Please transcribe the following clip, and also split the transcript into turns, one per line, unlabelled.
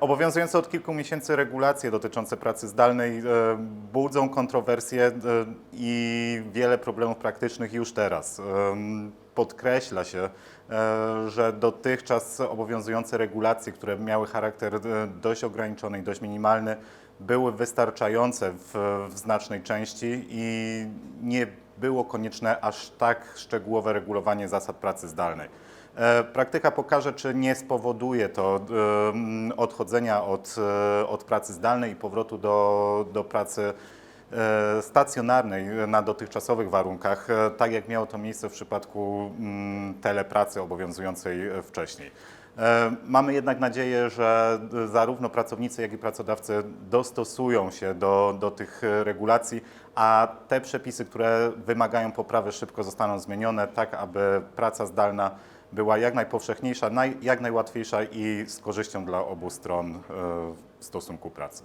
Obowiązujące od kilku miesięcy regulacje dotyczące pracy zdalnej e, budzą kontrowersje e, i wiele problemów praktycznych już teraz. Em, Podkreśla się, e, że dotychczas obowiązujące regulacje, które miały charakter e, dość ograniczony i dość minimalny, były wystarczające w, w znacznej części i nie było konieczne aż tak szczegółowe regulowanie zasad pracy zdalnej. E, Praktyka pokaże, czy nie spowoduje to em, odchodzenia od, e, od pracy zdalnej i powrotu do, do pracy e, stacjonarnej na dotychczasowych warunkach, e, tak jak miało to miejsce w przypadku mm, telepracy obowiązującej e, wcześniej. E, Mamy jednak nadzieję, że zarówno pracownicy, jak i pracodawcy dostosują się do, do tych e, regulacji, a te przepisy, które wymagają poprawy, szybko zostaną zmienione, tak aby praca zdalna była jak najpowszechniejsza, naj, jak najłatwiejsza i z korzyścią dla obu stron e, w stosunku pracy.